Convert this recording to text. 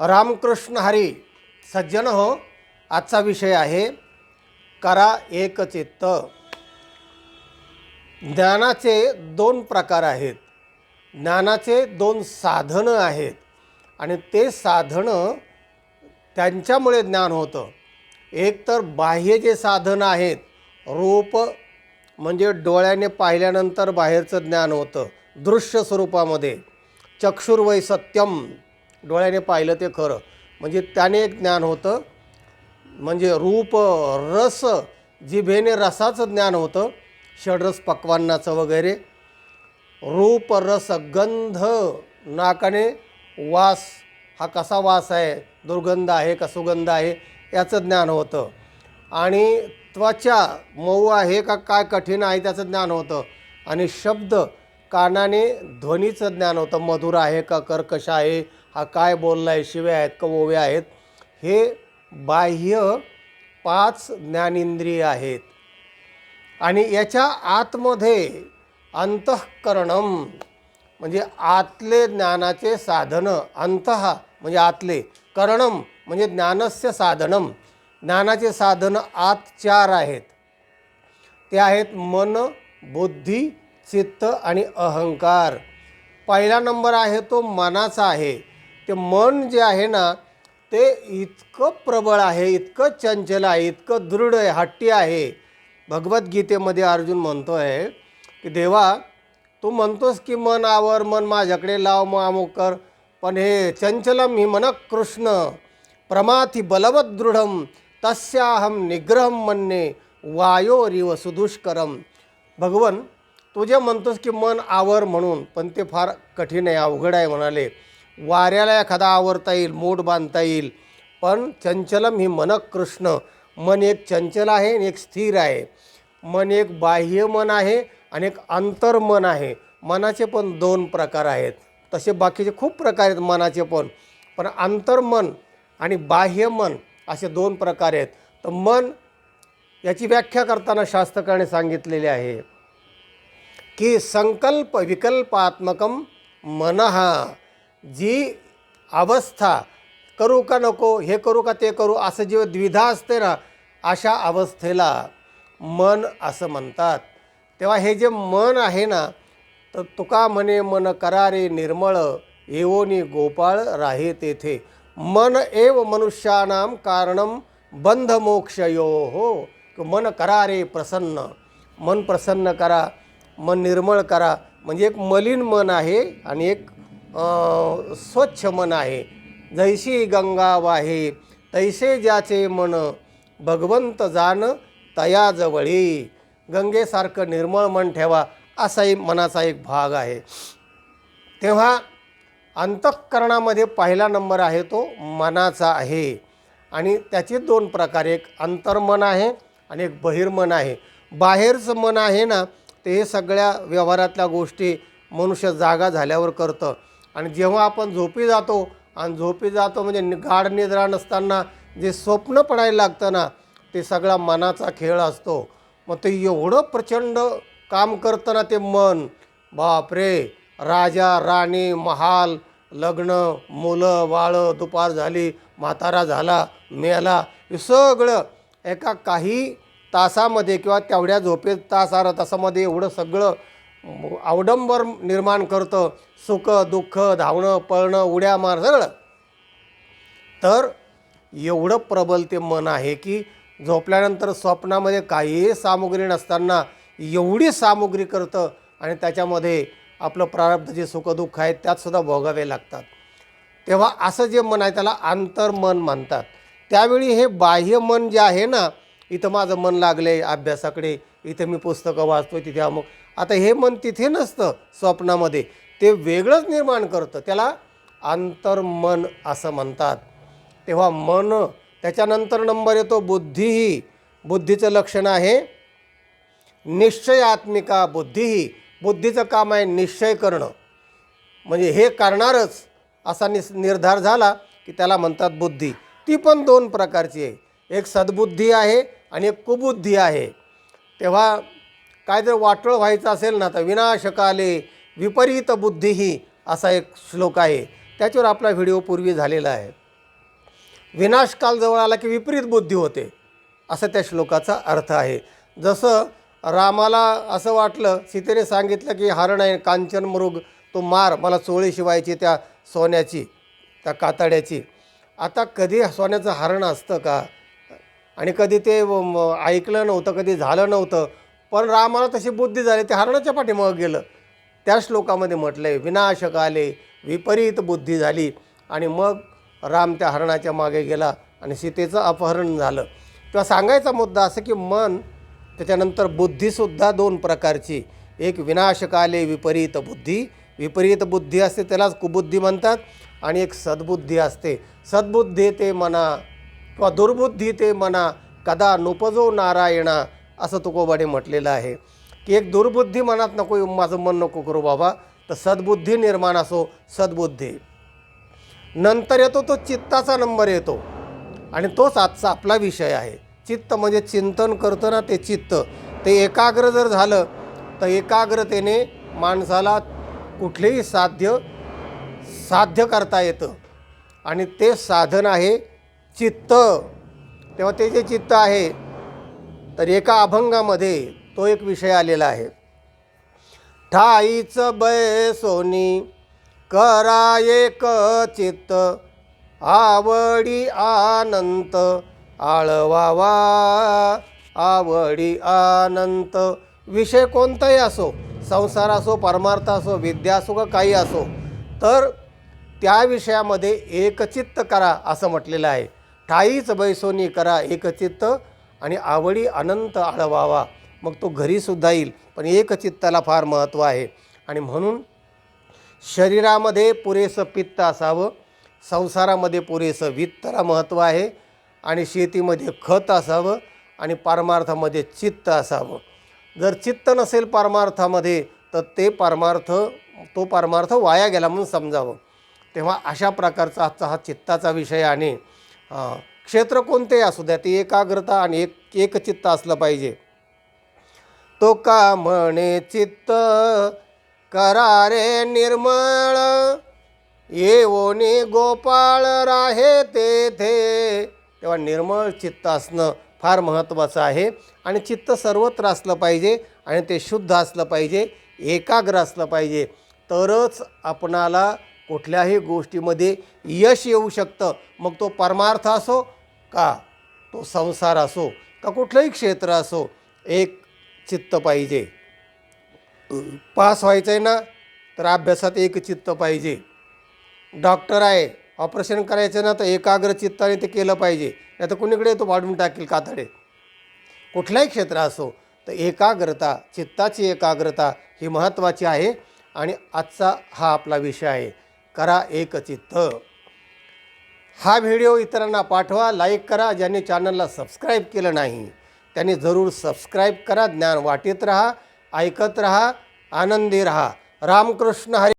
रामकृष्ण हरी सज्जन हो आजचा विषय आहे करा एक चित्त. ज्ञानाचे दोन प्रकार आहेत. ज्ञानाचे दोन साधनं आहेत आणि ते साधनं त्यांच्यामुळे ज्ञान होतं. एक तर बाह्य जे साधनं आहेत रूप म्हणजे डोळ्याने पाहिल्यानंतर बाहेरचं ज्ञान होतं दृश्य स्वरूपामध्ये. चक्षुर्वय सत्यम डोळ्याने पाहिलं ते खरं. म्हणजे त्याने एक ज्ञान होतं. म्हणजे रूप रस जिभेने रसाचं ज्ञान होतं. षडरस पक्वांनाचं वगैरे. रूप रस गंध नाकाने वास. हा कसा वास आहे? दुर्गंध आहे का सुगंध आहे? याचं ज्ञान होतं. आणि त्वचा मऊ आहे का काय कठीण आहे? त्याचं ज्ञान होतं. आणि शब्द कानाने ध्वनीचं ज्ञान होतं. मधुर आहे का? कर्कश आहे. हा काय बोलला आहे शिव्या आहेत का ओव्या आहेत हे बाह्य पाच ज्ञानेंद्रिय आहेत. आणि याच्या आतमध्ये अंतःकरणम म्हणजे आतले ज्ञानाचे साधनं अंतः म्हणजे आतले करणम म्हणजे ज्ञानस्य साधनम ज्ञानाचे साधनं आत चार आहेत. ते आहेत मन बुद्धी चित्त आणि अहंकार. पहिला नंबर आहे तो मनाचा आहे. ते मन जे आहे ना ते इतकं प्रबळ आहे इतकं चंचल आहे इतकं दृढ आहे हट्टी आहे. भगवद्गीतेमध्ये अर्जुन म्हणतो आहे की देवा तू म्हणतोस की मन आवर मन माझ्याकडे लाव मग अमुक कर. पण हे चंचलम ही मन कृष्ण. प्रमाथी बलवत दृढम तस्याहम निग्रहम म्हणणे वायोरिव सुदुष्करम. भगवन तू जे म्हणतोस की मन आवर म्हणून पण ते फार कठीण आहे अवघड आहे म्हणाले. वाऱ्याला एखादा आवरता येईल मोठ बांधता येईल. पण चंचलम ही मन कृष्ण. मन एक चंचल आहे आणि एक स्थिर आहे. मन एक बाह्य मन आहे आणि एक अंतर्मन आहे. मनाचे पण दोन प्रकार आहेत. तसे बाकीचे खूप प्रकार आहेत मनाचे पण. पण अंतर्मन आणि बाह्य मन असे दोन प्रकार आहेत. तर मन याची व्याख्या करताना शास्त्रकाराने सांगितलेले आहे की संकल्प विकल्पात्मकम मनहा जी अवस्था करू का नको हे करू का ते करू असं जे द्विधा असते ना अशा अवस्थेला मन असं म्हणतात. तेव्हा हे जे मन आहे ना तर तुका म्हणे मन करारे निर्मळ येवोनी गोपाळ राहे तेथे. मन एव मनुष्यानाम कारणम बंधमोक्षयो. हो मन करा रे प्रसन्न. मन प्रसन्न करा मन निर्मळ करा. म्हणजे एक मलिन मन आहे आणि एक स्वच्छ मन आहे. जैशी गंगा वाहे तैसे ज्याचे मन भगवंत जाण तयाजवळी गंगेसारखं निर्मळ मन ठेवा असाही मनाचा एक भाग आहे. तेव्हा अंतःकरणामध्ये पहिला नंबर आहे तो मनाचा आहे. आणि त्याचे दोन प्रकार एक अंतर्मन आहे आणि एक बहिर्मन आहे. बाहेरचं मन आहे ना ते हे सगळ्या व्यवहारातल्या गोष्टी मनुष्य जागा झाल्यावर करतं. आणि जेव्हा आपण झोपी जातो आणि झोपी जातो म्हणजे गाढ निद्रा नसताना जे स्वप्न पडायला लागतं ना ते सगळा मनाचा खेळ असतो. मग ते एवढं प्रचंड काम करतं ना ते मन बापरे राजा राणी महाल लग्न मुलं बाळं दुपार झाली म्हातारा झाला मेला हे सगळं एका काही तासामध्ये किंवा तेवढ्या झोपेत तास आरा तासामध्ये एवढं सगळं अवडंबर निर्माण करतं सुख दुःख धावणं पळणं उड्या मार सगळं. तर एवढं प्रबल ते मन आहे की झोपल्यानंतर स्वप्नामध्ये काहीही सामुग्री नसताना एवढी सामुग्री करतं आणि त्याच्यामध्ये आपलं प्रारब्ध जे सुखदुःख आहेत त्यातसुद्धा भोगावे लागतात. तेव्हा असं जे मन आहे त्याला आंतरमन म्हणतात. त्यावेळी हे बाह्य मन जे आहे ना इथं माझं मन लागलं आहे अभ्यासाकडे इथं मी पुस्तकं वाचतोय तिथे अमुक. आता हे मन तिथे नसतं स्वप्नामध्ये. ते वेगळंच निर्माण करतं. त्याला आंतरमन असं म्हणतात. तेव्हा मन त्याच्यानंतर नंबर येतो बुद्धीही बुद्धीचं लक्षण आहे निश्चयात्मिका बुद्धीही बुद्धीचं काम आहे निश्चय करणं. म्हणजे हे करणारच असा निस निर्धार झाला की त्याला म्हणतात बुद्धी. ती पण दोन प्रकारची आहे. एक सद्बुद्धी आहे आणि एक कुबुद्धी आहे. तेव्हा काय जर वाटळ व्हायचं असेल ना तर विनाशकाले विपरीत बुद्धीही असा एक श्लोक आहे. त्याच्यावर आपला व्हिडिओ पूर्वी झालेला आहे. विनाशकाल जवळ आला की विपरीत बुद्धी होते असं त्या श्लोकाचा अर्थ आहे. जसं रामाला असं वाटलं सीतेने सांगितलं की हरण आहे कांचन मृग तो मार मला चोळी शिवायची त्या सोन्याची त्या कातड्याची. आता कधी सोन्याचं हरण असतं का? आणि कधी ते ऐकलं नव्हतं कधी झालं नव्हतं पण रामाला तशी बुद्धी झाली ते हरणाच्या पाठीमागं गेलं. त्या श्लोकामध्ये म्हटलं आहे विनाशकाले विपरीत बुद्धी झाली. आणि मग राम त्या हरणाच्या मागे गेला आणि सीतेचं अपहरण झालं. किंवा सांगायचा मुद्दा असं की मन त्याच्यानंतर बुद्धीसुद्धा दोन प्रकारची. एक विनाशकाले विपरीत बुद्धी. विपरीत बुद्धी असते त्यालाच कुबुद्धी म्हणतात. आणि एक सद्बुद्धी असते. सद्बुद्धी ते मना किंवा दुर्बुद्धी ते मना कदा नुपजो नारायणा असं तुकोबाने म्हटलेलं आहे. की एक दुर्बुद्धी मनात नको माझं मन नको करू बाबा. तर सद्बुद्धी निर्माण असो सद्बुद्धी. नंतर येतो तो चित्ताचा नंबर येतो. आणि तोच आजचा आपला विषय आहे. चित्त म्हणजे चिंतन करतं ना ते चित्त. ते एकाग्र जर झालं तर एकाग्रतेने माणसाला कुठलेही साध्य साध्य करता येतं. आणि ते साधन आहे चित्त. तेव्हा ते जे चित्त आहे तर एका अभंगामध्ये तो एक विषय आलेला आहे. ठाईच बै सोनी करा एक चित्त आवडी आनंत आळवावा आवडी आनंत. विषय कोणताही असो संसार असो परमार्थ असो विद्या असो का काही असो तर त्या विषयामध्ये एकचित्त करा असं म्हटलेलं आहे. ठाईच बैसोनी करा एकचित्त आणि आवडी अनंत आळवावा. मग तो घरीसुद्धा येईल पण एकचित्ताला फार महत्त्व आहे. आणि म्हणून शरीरामध्ये पुरेसं पित्त असावं संसारामध्ये पुरेसं वित्तला महत्त्व आहे आणि शेतीमध्ये खत असावं आणि पारमार्थामध्ये चित्त असावं. जर चित्त नसेल पारमार्थामध्ये तर ते पारमार्थ तो पारमार्थ वाया गेला म्हणून समजावं. तेव्हा अशा प्रकारचा आजचा हा चित्ताचा विषय आणि क्षेत्र कोणतेही असू द्या ती एकाग्रता आणि एक एकचित्त असलं पाहिजे. तो का म्हणे चित्त करा रे निर्मळ येवोनी गोपाळ राहे तेथे. तेव्हा निर्मळ चित्त असणं फार महत्त्वाचं आहे आणि चित्त सर्वत्र असलं पाहिजे आणि ते शुद्ध असलं पाहिजे एकाग्र असलं पाहिजे. तरच आपणाला कुठल्याही गोष्टीमध्ये यश येऊ शकतं. मग तो परमार्थ असो का? तो संसार असो का कुठलंही क्षेत्र असो एक चित्त पाहिजे. पास व्हायचं आहे ना तर अभ्यासात एक चित्त पाहिजे. डॉक्टर आहे ऑपरेशन करायचं ना तर एकाग्र चित्ताने ते केलं पाहिजे. नाही तर कुणीकडे तो वाढून टाकेल कातडे. कुठल्याही क्षेत्र असो तर एकाग्रता चित्ताची एकाग्रता ही महत्त्वाची आहे आणि आजचा हा आपला विषय आहे. करा एक चित्त. हा व्हिडिओ इतरांना पाठवा लाईक करा. ज्यांनी चॅनलला सबस्क्राईब केलं नाही त्यांनी जरूर सबस्क्राईब करा. ज्ञान वाटीत राहा ऐकत राहा आनंदी राहा. रामकृष्ण हरी